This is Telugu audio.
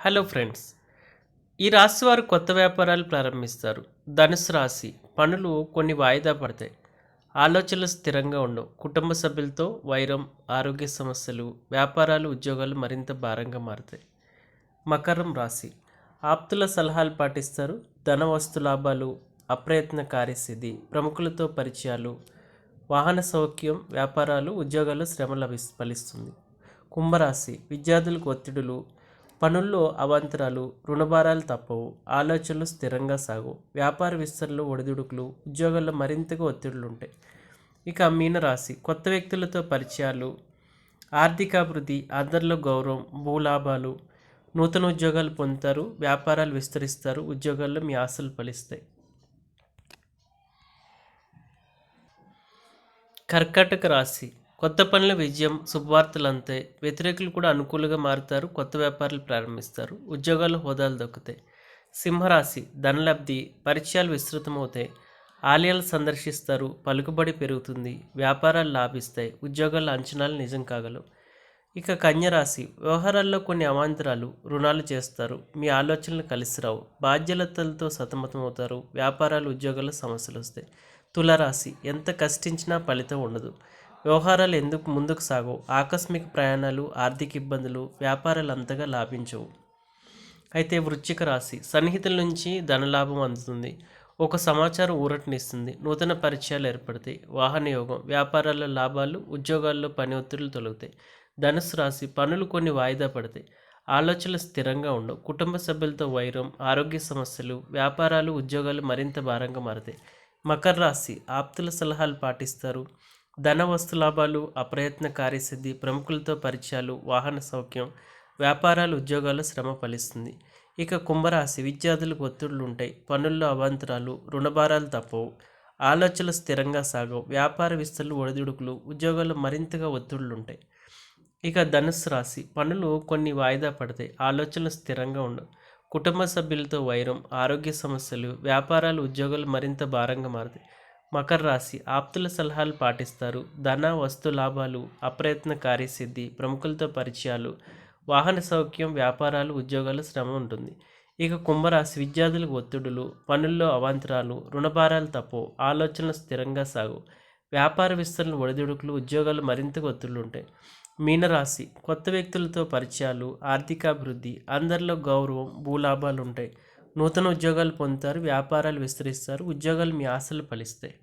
హలో ఫ్రెండ్స్ ఈ రాశి వారు కొత్త వ్యాపారాలు ప్రారంభిస్తారు. ధనుసు రాశి పనులు కొన్ని వాయిదా పడతాయి. ఆలోచనలు స్థిరంగా ఉండవు. కుటుంబ సభ్యులతో వైరం ఆరోగ్య సమస్యలు వ్యాపారాలు ఉద్యోగాలు మరింత భారంగా మారుతాయి. మకరం రాశి ఆప్తుల సలహాలు పాటిస్తారు. ధన వస్తు లాభాలు అప్రయత్న కార్యసిద్ధి ప్రముఖులతో పరిచయాలు వాహన సౌఖ్యం వ్యాపారాలు ఉద్యోగాలు శ్రమ లభి ఫలిస్తుంది. కుంభరాశి విద్యార్థులకు ఒత్తిడులు పనుల్లో అవాంతరాలు రుణభారాలు తప్పవు ఆలోచనలు స్థిరంగా సాగు వ్యాపార విస్తరణలు ఒడిదుడుకులు ఉద్యోగాల్లో మరింతగా ఒత్తిడులు ఉంటాయి ఇక మీనరాశి కొత్త వ్యక్తులతో పరిచయాలు ఆర్థికాభివృద్ధి అందరిలో గౌరవం భూలాభాలు నూతన ఉద్యోగాలు పొందుతారు వ్యాపారాలు విస్తరిస్తారు ఉద్యోగాల్లో మీ ఆశలు ఫలిస్తాయి. కర్కాటక రాశి కొత్త పనుల విజయం శుభవార్తలు అంతే వ్యతిరేకులు కూడా అనుకూలంగా మారుతారు కొత్త వ్యాపారాలు ప్రారంభిస్తారు ఉద్యోగాలు హోదాలు దొక్కుతాయి. సింహరాశి ధనలబ్ధి పరిచయాలు విస్తృతమవుతాయి. ఆలయాలు సందర్శిస్తారు పలుకుబడి పెరుగుతుంది వ్యాపారాలు లాభిస్తాయి ఉద్యోగాల అంచనాలు నిజం కాగలవు. ఇక కన్యరాశి వ్యవహారాల్లో కొన్ని అవాంతరాలు రుణాలు చేస్తారు మీ ఆలోచనలు కలిసి రావు బాధ్యతలతో సతమతమవుతారు వ్యాపారాలు ఉద్యోగాల సమస్యలు వస్తాయి. తులరాశి ఎంత కష్టించినా ఫలితం ఉండదు. వ్యవహారాలు ఎందుకు ముందుకు సాగవు? ఆకస్మిక ప్రయాణాలు ఆర్థిక ఇబ్బందులు వ్యాపారాలు అంతగా లాభించవు. అయితే వృశ్చిక రాశి సన్నిహితుల నుంచి ధనలాభం అందుతుంది. ఒక సమాచారం ఊరటనిస్తుంది. నూతన పరిచయాలు ఏర్పడతాయి. వాహన యోగం వ్యాపారాల లాభాలు ఉద్యోగాల్లో పని ఒత్తిళ్ళు తొలగుతాయి. ధనుసు రాశి పనులు కొన్ని వాయిదా పడతాయి. ఆలోచనలు స్థిరంగా ఉండవు. కుటుంబ సభ్యులతో వైరం ఆరోగ్య సమస్యలు వ్యాపారాలు ఉద్యోగాలు మరింత భారంగా మారతాయి. మకర రాశి ఆప్తుల సలహాలు పాటిస్తారు. ధన వస్తు లాభాలు అప్రయత్న కార్యసిద్ధి ప్రముఖులతో పరిచయాలు వాహన సౌఖ్యం వ్యాపారాలు ఉద్యోగాలు శ్రమ ఫలిస్తుంది. ఇక కుంభరాశి విద్యార్థులకు ఒత్తిళ్ళు ఉంటాయి. పనుల్లో అవాంతరాలు రుణభారాలు తప్పవు. ఆలోచనలు స్థిరంగా సాగవు. వ్యాపార విస్తరణలు ఒడిదుడుకులు ఉద్యోగాలు మరింతగా ఒత్తిళ్ళు ఉంటాయి. ఇక ధనుస్సు రాశి. పనులు కొన్ని వాయిదా పడతాయి. ఆలోచనలు స్థిరంగా ఉండవు. కుటుంబ సభ్యులతో వైరం ఆరోగ్య సమస్యలు వ్యాపారాలు ఉద్యోగాలు మరింత భారంగా మారుతాయి. మకర రాశి ఆప్తుల సలహాలు పాటిస్తారు. ధన వస్తు లాభాలు అప్రయత్న కార్యసిద్ధి ప్రముఖులతో పరిచయాలు వాహన సౌఖ్యం వ్యాపారాలు ఉద్యోగాలు శ్రమ ఉంటుంది. ఇక కుంభరాశి విద్యార్థులకు ఒత్తిడులు పనుల్లో అవాంతరాలు రుణభారాలు తప్పవు ఆలోచనలు స్థిరంగా సాగు వ్యాపార విస్తరణ ఒడిదుడుకులు ఉద్యోగాలు మరింతగా ఒత్తిళ్ళు ఉంటాయి. మీనరాశి కొత్త వ్యక్తులతో పరిచయాలు ఆర్థికాభివృద్ధి అందరిలో గౌరవం భూలాభాలు ఉంటాయి. నూతన ఉద్యోగాలు పొందుతారు వ్యాపారాలు విస్తరిస్తారు ఉద్యోగాలు మీ ఆశలు ఫలిస్తాయి.